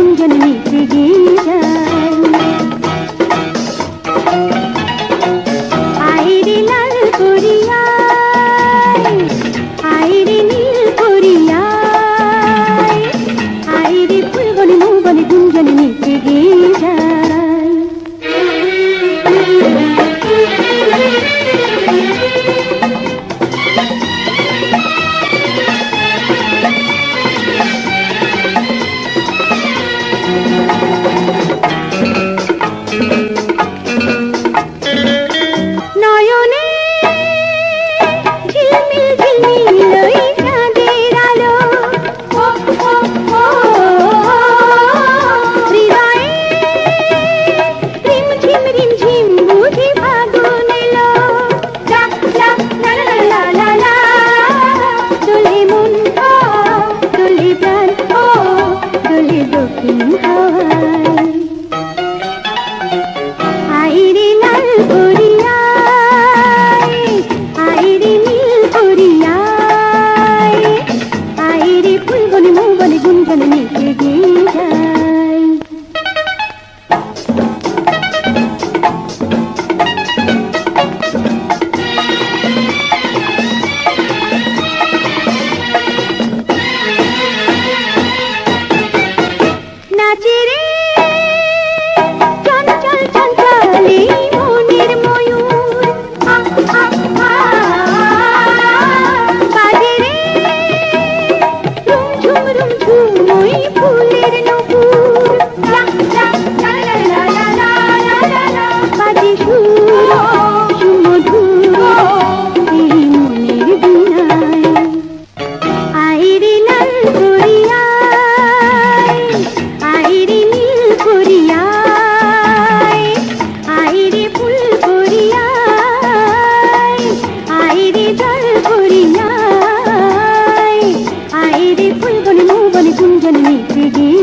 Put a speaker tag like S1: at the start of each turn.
S1: గుంజని నీతిగే করে জল ভরিয়া আয় রে ফুল বনে মু গিয়ে